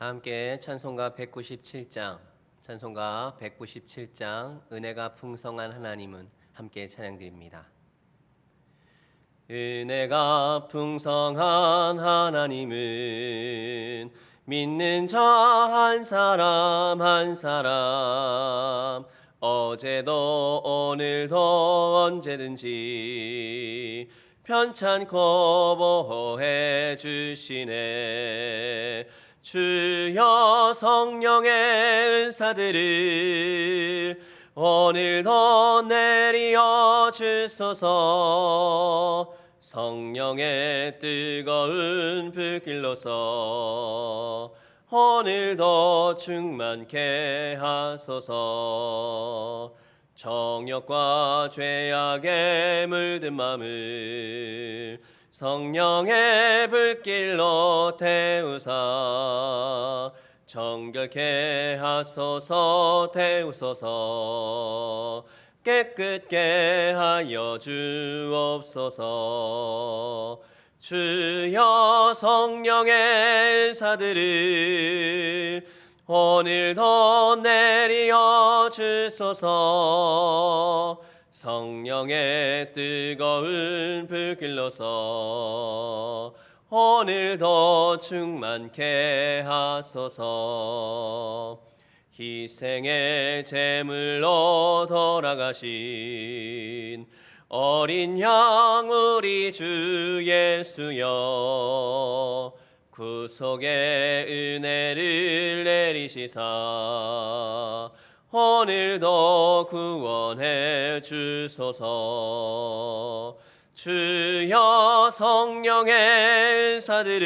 함께 찬송가 197장, 찬송가 197장, 은혜가 풍성한 하나님은 함께 찬양드립니다. 은혜가 풍성한 하나님은 믿는 자 한 사람 한 사람 어제도 오늘도 언제든지 편찮고 보호해 주시네 주여 성령의 은사들을 오늘도 내리어 주소서. 성령의 뜨거운 불길로서 오늘도 충만케 하소서. 정욕과 죄악에 물든 마음을 성령의 불길로 태우사. 정결케 하소서 태우소서. 깨끗게 하여 주옵소서. 주여 성령의 은사들을 오늘도 내리어 주소서 성령의 뜨거운 불길로서 오늘도 충만케 하소서. 희생의 제물로 돌아가신 어린 양 우리 주 예수여 구속의 은혜를 내리시사 오늘도 구원해 주소서. 주여 성령의 은사들을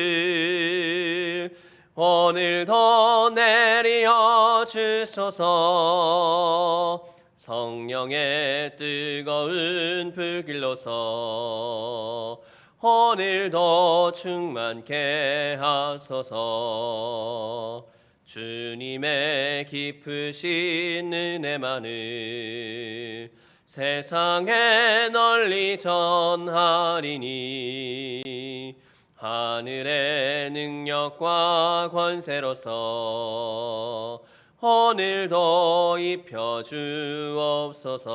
오늘도 내리어 주소서. 성령의 뜨거운 불길로서 오늘도 충만케 하소서 주님의 깊으신 은혜만을 세상에 널리 전하리니 하늘의 능력과 권세로서 오늘도 입혀 주옵소서.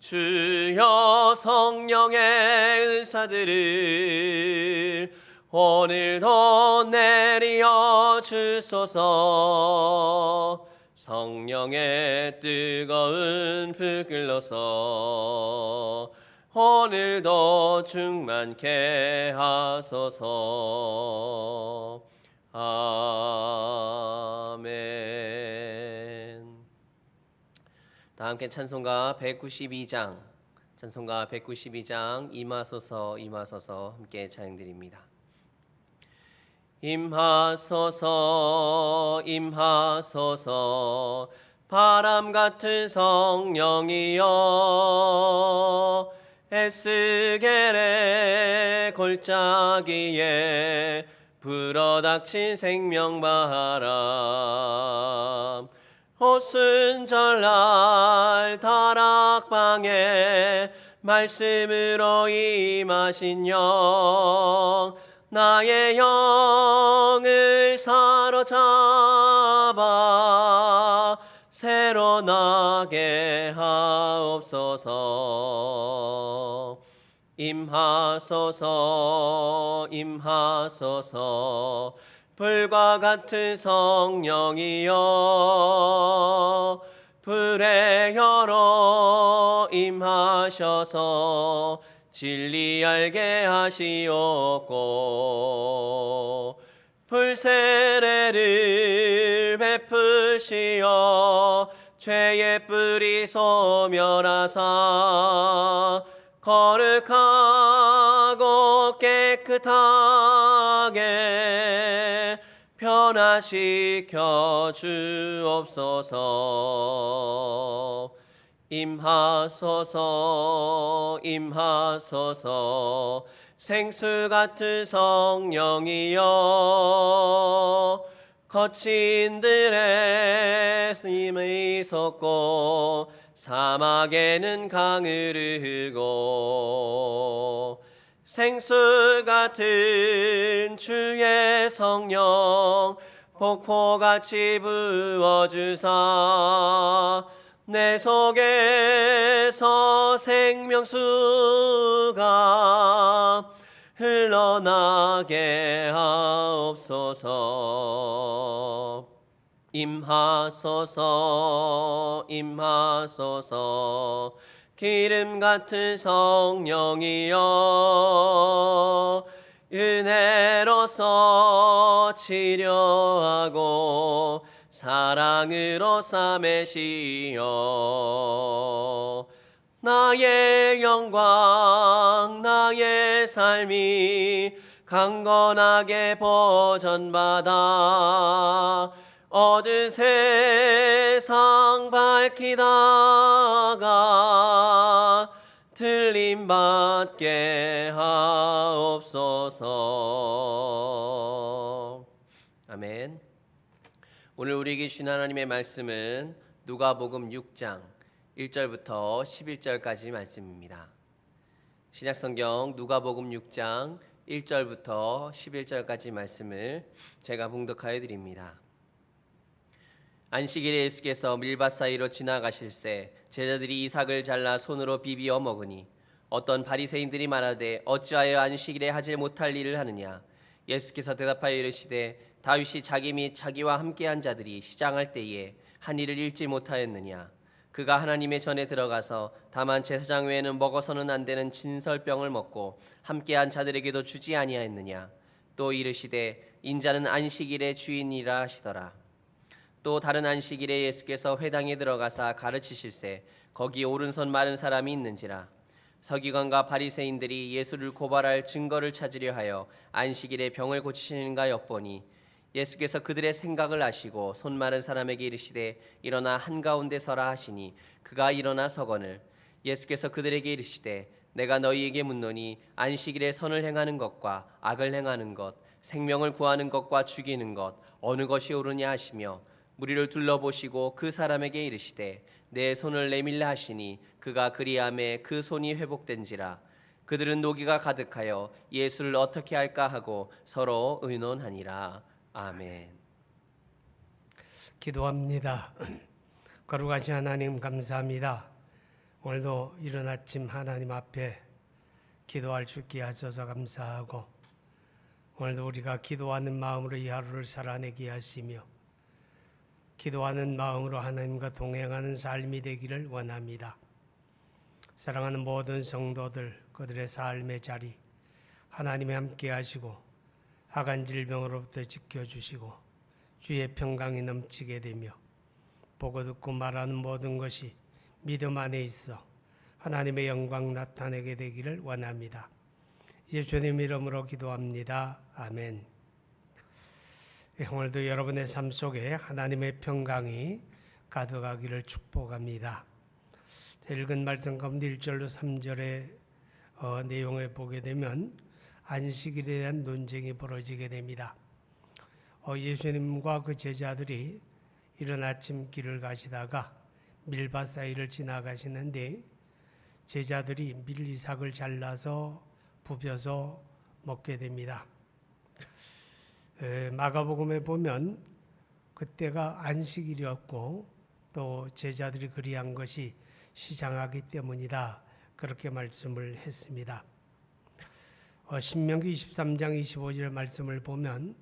주여 성령의 은사들을 오늘도 내리어 주소서. 성령의 뜨거운 불길로서 오늘도 충만케 하소서. 아멘. 다 함께 찬송가 192장 찬송가 192장 임하소서 임하소서 함께 찬양드립니다. 임하소서 임하소서. 바람 같은 성령이여 에스겔의 골짜기에 불어닥친 생명바람 오순절날 다락방에 말씀으로 임하신 영 나의 영을 사로잡아 새로 나게 하옵소서. 임하소서 임하소서. 불과 같은 성령이여 불의 혀로 임하셔서 진리 알게 하시옵고 불세례를 베푸시어 죄의 뿌리 소멸하사 거룩하고 깨끗하게 변화시켜 주옵소서 임하소서 임하소서. 생수 같은 성령이여 거친들의 힘이 솟고 사막에는 강을 흐르고 생수 같은 주의 성령 폭포같이 부어주사 내 속에서 생명수가 흘러나게 하옵소서. 임하소서 임하소서. 기름 같은 성령이여 은혜로서 치료하고 사랑으로 삼으시어 나의 영광 나의 삶이 강건하게 보전받아 어두운 세상 밝히다가 틀림받게 하옵소서 아멘 오늘 우리에게 주신 하나님의 말씀은 누가복음 6장 1절부터 11절까지 말씀입니다. 신약 성경 누가복음 6장 1절부터 11절까지 말씀을 제가 봉독하여 드립니다. 안식일에 예수께서 밀밭 사이로 지나가실새 제자들이 이삭을 잘라 손으로 비비어 먹으니 어떤 바리새인들이 말하되 어찌하여 안식일에 하지 못할 일을 하느냐 예수께서 대답하여 이르시되 다윗이 자기 및 자기와 함께한 자들이 시장할 때에 한 일을 잃지 못하였느냐? 그가 하나님의 전에 들어가서 다만 제사장 외에는 먹어서는 안 되는 진설병을 먹고 함께한 자들에게도 주지 아니하였느냐? 또 이르시되 인자는 안식일의 주인이라 하시더라. 또 다른 안식일에 예수께서 회당에 들어가사 가르치실세 거기 오른손 마른 사람이 있는지라. 서기관과 바리새인들이 예수를 고발할 증거를 찾으려 하여 안식일에 병을 고치시는가 엿보니 예수께서 그들의 생각을 아시고 손 마른 사람에게 이르시되 일어나 한가운데 서라 하시니 그가 일어나 서거늘. 예수께서 그들에게 이르시되 내가 너희에게 묻노니 안식일에 선을 행하는 것과 악을 행하는 것 생명을 구하는 것과 죽이는 것 어느 것이 옳으냐 하시며 무리를 둘러보시고 그 사람에게 이르시되 내 손을 내밀라 하시니 그가 그리함에 그 손이 회복된지라. 그들은 노기가 가득하여 예수를 어떻게 할까 하고 서로 의논하니라 아멘. 기도합니다. 거룩하신 하나님 감사합니다. 오늘도 이른 아침 하나님 앞에 기도할 수 있게 하셔서 감사하고 오늘도 우리가 기도하는 마음으로 이 하루를 살아내게 하시며 기도하는 마음으로 하나님과 동행하는 삶이 되기를 원합니다. 사랑하는 모든 성도들 그들의 삶의 자리 하나님이 함께 하시고 악한 질병으로부터 지켜주시고 주의 평강이 넘치게 되며 보고 듣고 말하는 모든 것이 믿음 안에 있어 하나님의 영광 나타내게 되기를 원합니다. 예수님 이름으로 기도합니다. 아멘. 예, 오늘도 여러분의 삶 속에 하나님의 평강이 가득하기를 축복합니다. 읽은 말씀 가운데 1절로 3절의 어, 내용을 보게 되면 안식일에 대한 논쟁이 벌어지게 됩니다. 어, 예수님과 그 제자들이 이른 아침 길을 가시다가 밀밭 사이를 지나가시는데 제자들이 밀리삭을 잘라서 부벼서 먹게 됩니다. 에, 마가복음에 보면 그때가 안식일이었고 또 제자들이 그리한 것이 시장하기 때문이다 그렇게 말씀을 했습니다. 어, 신명기 23장 25절 말씀을 보면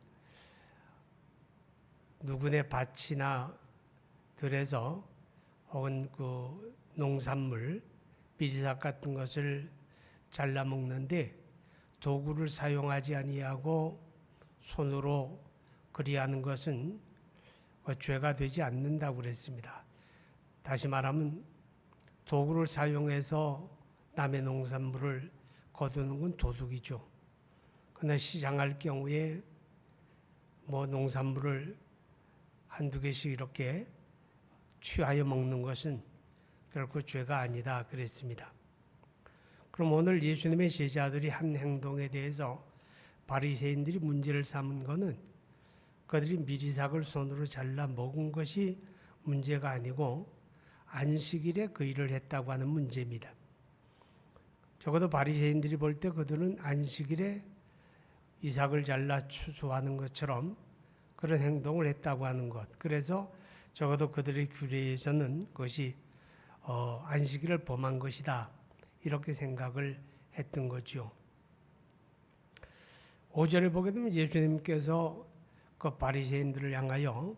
누구네 밭이나 들에서 혹은 그 농산물 비지삭 같은 것을 잘라 먹는데 도구를 사용하지 아니하고 손으로 그리하는 것은 어, 죄가 되지 않는다고 그랬습니다. 다시 말하면 도구를 사용해서 남의 농산물을 거두는 건 도둑이죠. 그러나 시장할 경우에 뭐 농산물을 한두 개씩 이렇게 취하여 먹는 것은 결코 죄가 아니다 그랬습니다. 그럼 오늘 예수님의 제자들이 한 행동에 대해서 바리새인들이 문제를 삼은 것은 그들이 미리삭을 손으로 잘라 먹은 것이 문제가 아니고 안식일에 그 일을 했다고 하는 문제입니다. 적어도 바리새인들이 볼 때 그들은 안식일에 이삭을 잘라 추수하는 것처럼 그런 행동을 했다고 하는 것. 그래서 적어도 그들의 규례에서는 그것이 어, 안식일을 범한 것이다. 이렇게 생각을 했던 거죠. 5절에 보게 되면 예수님께서 그 바리새인들을 향하여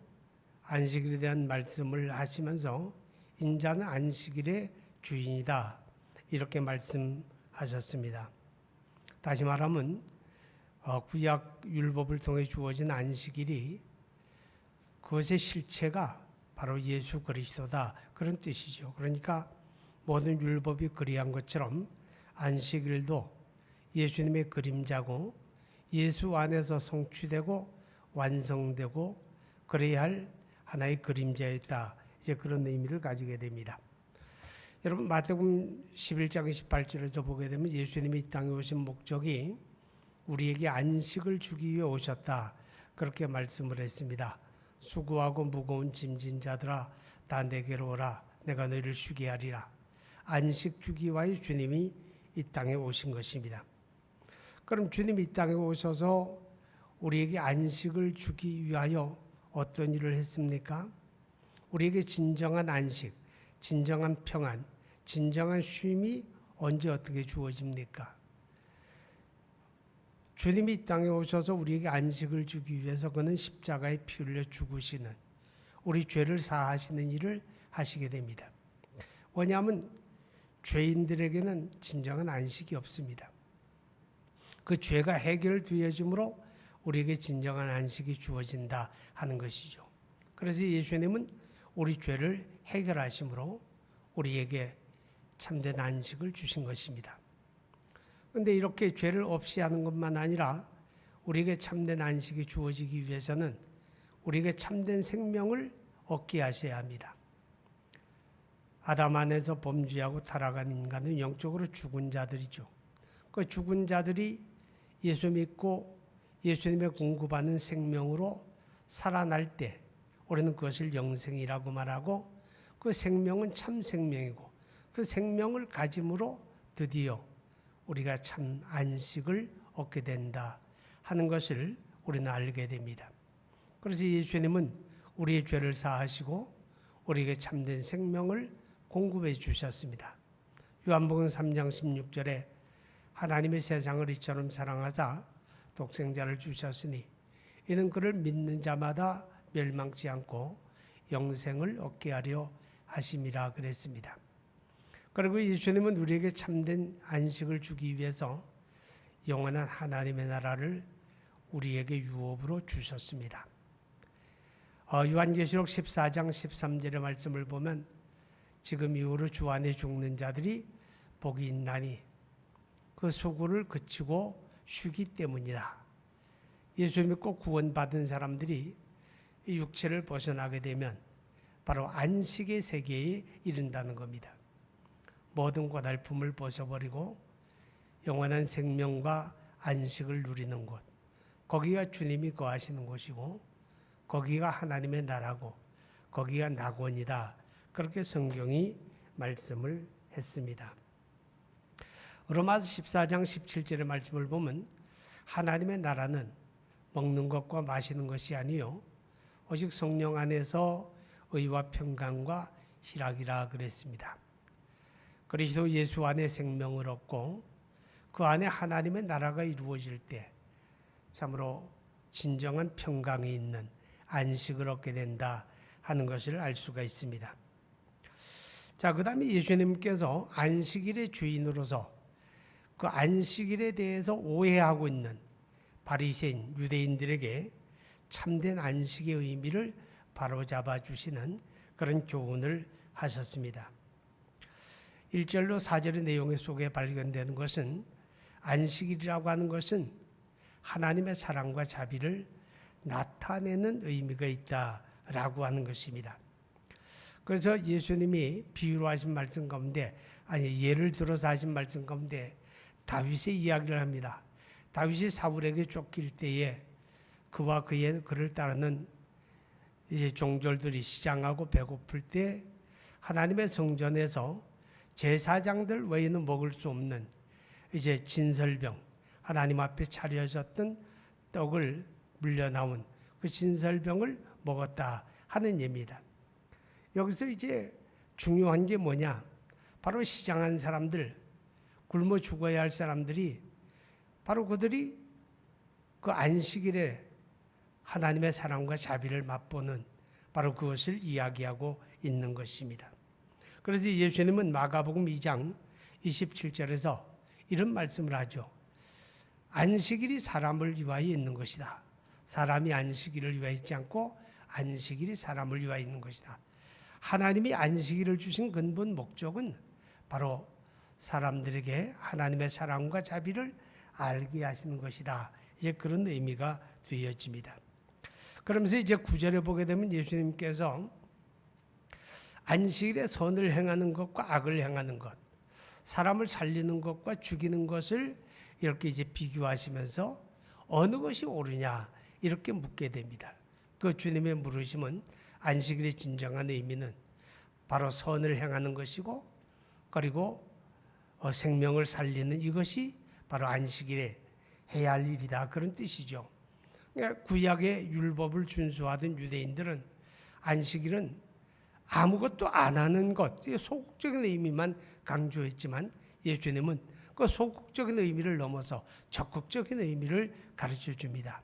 안식일에 대한 말씀을 하시면서 인자는 안식일의 주인이다. 이렇게 말씀 하셨습니다. 다시 말하면 어, 구약 율법을 통해 주어진 안식일이 그것의 실체가 바로 예수 그리스도다 그런 뜻이죠. 그러니까 모든 율법이 그리한 것처럼 안식일도 예수님의 그림자고 예수 안에서 성취되고 완성되고 그래야 할 하나의 그림자였다. 이제 그런 의미를 가지게 됩니다. 여러분 마태복음 11장 28절에서 보게 되면 예수님이 이 땅에 오신 목적이 우리에게 안식을 주기 위해 오셨다. 그렇게 말씀을 했습니다. 수고하고 무거운 짐진 자들아 다 내게로 오라 내가 너희를 쉬게 하리라. 안식 주기 위하여 주님이 이 땅에 오신 것입니다. 그럼 주님이 이 땅에 오셔서 우리에게 안식을 주기 위하여 어떤 일을 했습니까? 우리에게 진정한 안식, 진정한 평안, 진정한 쉼이 언제 어떻게 주어집니까? 주님이 이 땅에 오셔서 우리에게 안식을 주기 위해서 그는 십자가에 피 흘려 죽으시는 우리 죄를 사하시는 일을 하시게 됩니다. 왜냐하면 죄인들에게는 진정한 안식이 없습니다. 그 죄가 해결되어짐으로 우리에게 진정한 안식이 주어진다 하는 것이죠. 그래서 예수님은 우리 죄를 해결하심으로 우리에게 참된 안식을 주신 것입니다. 그런데 이렇게 죄를 없이 하는 것만 아니라 우리에게 참된 안식이 주어지기 위해서는 우리에게 참된 생명을 얻게 하셔야 합니다. 아담 안에서 범죄하고 타락한 인간은 영적으로 죽은 자들이죠. 그 죽은 자들이 예수 믿고 예수님의 공급하는 생명으로 살아날 때 우리는 그것을 영생이라고 말하고 그 생명은 참 생명이고 그 생명을 가짐으로 드디어 우리가 참 안식을 얻게 된다 하는 것을 우리는 알게 됩니다. 그래서 예수님은 우리의 죄를 사하시고 우리에게 참된 생명을 공급해 주셨습니다. 요한복음 3장 16절에 하나님의 세상을 이처럼 사랑하사 독생자를 주셨으니 이는 그를 믿는 자마다 멸망치 않고 영생을 얻게 하려 하심이라 그랬습니다. 그리고 예수님은 우리에게 참된 안식을 주기 위해서 영원한 하나님의 나라를 우리에게 유업으로 주셨습니다. 어, 요한계시록 14장 13절의 말씀을 보면 지금 이후로 주 안에 죽는 자들이 복이 있나니 그 소굴을 그치고 쉬기 때문이다. 예수 믿고 구원받은 사람들이 이 육체를 벗어나게 되면 바로 안식의 세계에 이른다는 겁니다. 모든 고달픔을 벗어버리고 영원한 생명과 안식을 누리는 곳. 거기가 주님이 거하시는 곳이고 거기가 하나님의 나라고 거기가 낙원이다. 그렇게 성경이 말씀을 했습니다. 로마서 14장 17절의 말씀을 보면 하나님의 나라는 먹는 것과 마시는 것이 아니요 오직 성령 안에서 의와 평강과 희락이라 그랬습니다. 그리스도 예수 안에 생명을 얻고 그 안에 하나님의 나라가 이루어질 때 참으로 진정한 평강이 있는 안식을 얻게 된다 하는 것을 알 수가 있습니다. 자, 그 다음에 예수님께서 안식일의 주인으로서 그 안식일에 대해서 오해하고 있는 바리새인 유대인들에게 참된 안식의 의미를 바로잡아 주시는 그런 교훈을 하셨습니다. 1절로 4절의 내용 속에 발견되는 것은 안식일이라고 하는 것은 하나님의 사랑과 자비를 나타내는 의미가 있다라고 하는 것입니다. 그래서 예수님이 비유로 하신 말씀 가운데 아니 예를 들어서 하신 말씀 가운데 다윗의 이야기를 합니다. 다윗이 사울에게 쫓길 때에 그와 그의 그를 따르는 이제 종졸들이 시장하고 배고플 때 하나님의 성전에서 제사장들 외에는 먹을 수 없는 이제 진설병 하나님 앞에 차려졌던 떡을 물려 나온 그 진설병을 먹었다 하는 예입니다. 여기서 이제 중요한 게 뭐냐? 바로 시장한 사람들, 굶어 죽어야 할 사람들이 바로 그들이 그 안식일에 하나님의 사랑과 자비를 맛보는 바로 그것을 이야기하고 있는 것입니다. 그래서 예수님은 마가복음 2장 27절에서 이런 말씀을 하죠. 안식일이 사람을 위하여 있는 것이다. 사람이 안식일을 위하여 있지 않고 안식일이 사람을 위하여 있는 것이다. 하나님이 안식일을 주신 근본 목적은 바로 사람들에게 하나님의 사랑과 자비를 알게 하시는 것이다. 이제 그런 의미가 되어집니다. 그러면서 이제 구절에 보게 되면 예수님께서 안식일에 선을 행하는 것과 악을 행하는 것, 사람을 살리는 것과 죽이는 것을 이렇게 이제 비교하시면서 어느 것이 옳으냐 이렇게 묻게 됩니다. 그 주님의 물으심은 안식일의 진정한 의미는 바로 선을 행하는 것이고 그리고 어, 생명을 살리는 이것이 바로 안식일에 해야 할 일이다 그런 뜻이죠. 그러니까 구약의 율법을 준수하던 유대인들은 안식일은 아무것도 안 하는 것, 이 소극적인 의미만 강조했지만 예수님은 그 소극적인 의미를 넘어서 적극적인 의미를 가르쳐 줍니다.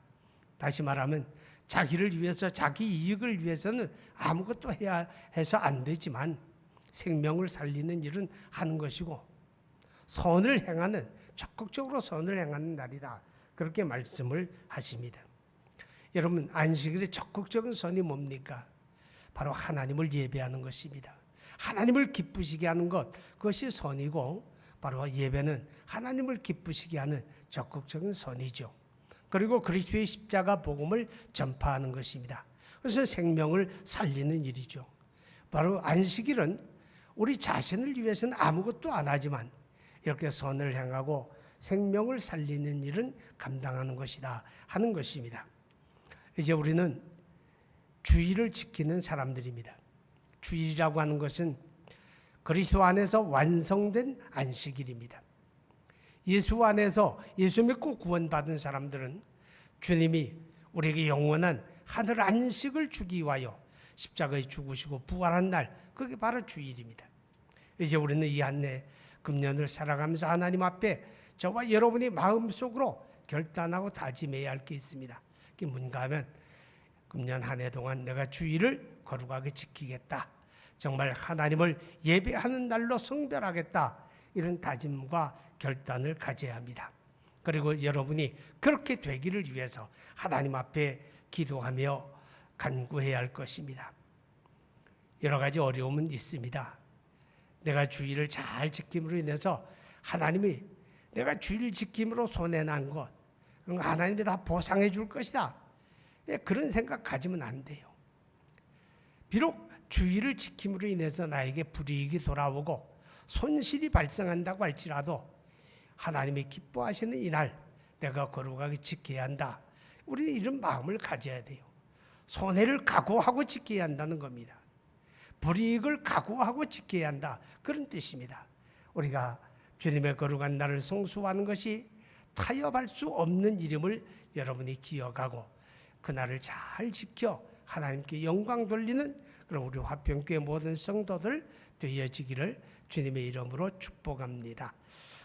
다시 말하면 자기를 위해서 자기 이익을 위해서는 아무것도 해야 해서 안 되지만 생명을 살리는 일은 하는 것이고 선을 행하는 적극적으로 선을 행하는 날이다. 그렇게 말씀을 하십니다. 여러분 안식일의 적극적인 선이 뭡니까? 바로 하나님을 예배하는 것입니다. 하나님을 기쁘시게 하는 것 그것이 선이고 바로 예배는 하나님을 기쁘시게 하는 적극적인 선이죠. 그리고 그리스도의 십자가 복음을 전파하는 것입니다. 그래서 생명을 살리는 일이죠. 바로 안식일은 우리 자신을 위해서는 아무것도 안 하지만 이렇게 선을 행하고 생명을 살리는 일은 감당하는 것이다 하는 것입니다. 이제 우리는 주의를 지키는 사람들입니다. 주일이라고 하는 것은 그리스도 안에서 완성된 안식일입니다. 예수 안에서 예수 믿고 구원받은 사람들은 주님이 우리에게 영원한 하늘 안식을 주기 위하여 십자가에 죽으시고 부활한 날 그게 바로 주일입니다. 이제 우리는 이 한해 금년을 살아가면서 하나님 앞에 저와 여러분이 마음속으로 결단하고 다짐해야 할 게 있습니다. 그게 뭔가 하면 금년 한 해 동안 내가 주일을 거룩하게 지키겠다. 정말 하나님을 예배하는 날로 성별하겠다. 이런 다짐과 결단을 가져야 합니다. 그리고 여러분이 그렇게 되기를 위해서 하나님 앞에 기도하며 간구해야 할 것입니다. 여러 가지 어려움은 있습니다. 내가 주의를 잘 지킴으로 인해서 하나님이 내가 주의를 지킴으로 손해난 것, 하나님이 다 보상해 줄 것이다. 예, 그런 생각 가지면 안 돼요. 비록 주의를 지킴으로 인해서 나에게 불이익이 돌아오고 손실이 발생한다고 할지라도 하나님이 기뻐하시는 이날 내가 거룩하게 지켜야 한다. 우리는 이런 마음을 가져야 돼요. 손해를 각오하고 지켜야 한다는 겁니다. 불이익을 각오하고 지켜야 한다. 그런 뜻입니다. 우리가 주님의 거룩한 날을 성수하는 것이 타협할 수 없는 이름을 여러분이 기억하고 그날을 잘 지켜 하나님께 영광 돌리는 그런 우리 화평교회 모든 성도들 되어지기를 주님의 이름으로 축복합니다.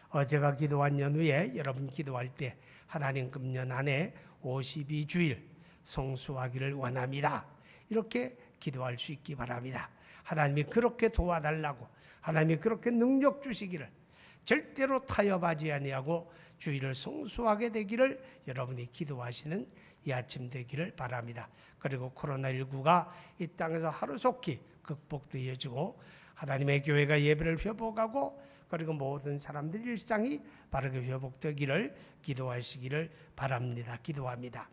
어제가 기도한 연후에 여러분 기도할 때 하나님 금년 안에 52주일 성수하기를 원합니다. 이렇게 기도할 수 있기 바랍니다. 하나님이 그렇게 도와달라고 하나님이 그렇게 능력 주시기를 절대로 타협하지 아니하고 주의를 성수하게 되기를 여러분이 기도하시는 이 아침 되기를 바랍니다. 그리고 코로나19가 이 땅에서 하루속히 극복되어지고 하나님의 교회가 예배를 회복하고 그리고 모든 사람들 일상이 바르게 회복되기를 기도하시기를 바랍니다. 기도합니다.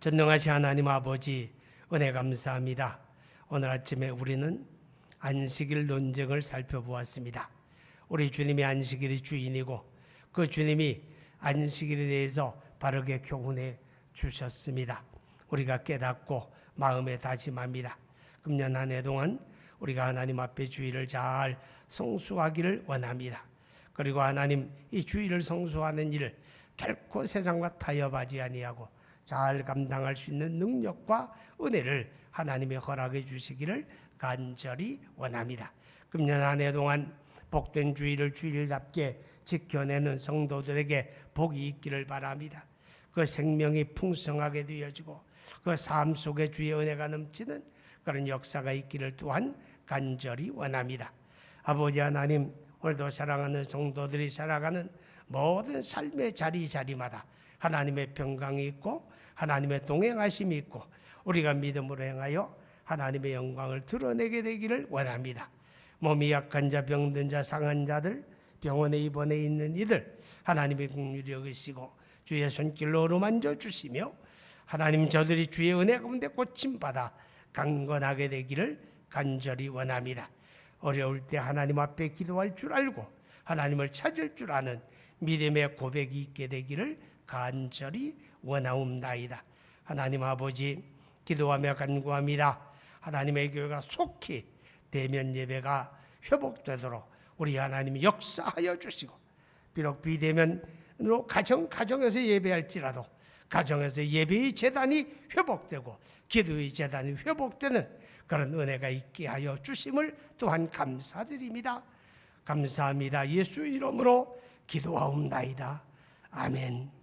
전능하신 하나님 아버지 은혜 감사합니다. 오늘 아침에 우리는 안식일 논쟁을 살펴보았습니다. 우리 주님이 안식일의 주인이고 그 주님이 안식일에 대해서 바르게 교훈해 주셨습니다. 우리가 깨닫고 마음에 다짐합니다. 금년 한 해 동안 우리가 하나님 앞에 주의를 잘 성수하기를 원합니다. 그리고 하나님 이 주일을 성수하는 일을 결코 세상과 타협하지 아니하고 잘 감당할 수 있는 능력과 은혜를 하나님의 허락해 주시기를 간절히 원합니다. 금년 한 해 동안 복된 주일을 주일답게 지켜내는 성도들에게 복이 있기를 바랍니다. 그 생명이 풍성하게 되어지고 그 삶 속에 주의 은혜가 넘치는 그런 역사가 있기를 또한 간절히 원합니다. 아버지 하나님 오늘도 사랑하는 성도들이 살아가는 모든 삶의 자리 자리마다 하나님의 평강이 있고 하나님의 동행하심이 있고 우리가 믿음으로 행하여 하나님의 영광을 드러내게 되기를 원합니다. 몸이 약한 자, 병든 자, 상한 자들, 병원에 입원해 있는 이들 하나님의 긍휼히 여기시고 주의 손길로 어루만져 주시며 하나님 저들이 주의 은혜 가운데 고침 받아 강건하게 되기를 간절히 원합니다. 어려울 때 하나님 앞에 기도할 줄 알고 하나님을 찾을 줄 아는 믿음의 고백이 있게 되기를 간절히 원하옵나이다. 하나님 아버지 기도하며 간구합니다. 하나님의 교회가 속히 대면 예배가 회복되도록 우리 하나님이 역사하여 주시고 비록 비대면으 로 가정 가정에서 예배할지라도 가정에서 예배의 재단이 회복되고 기도의 재단이 회복되는 그런 은혜가 있게 하여 주심을 또한 감사드립니다. 감사합니다. 예수 이름으로 기도하옵나이다. 아멘.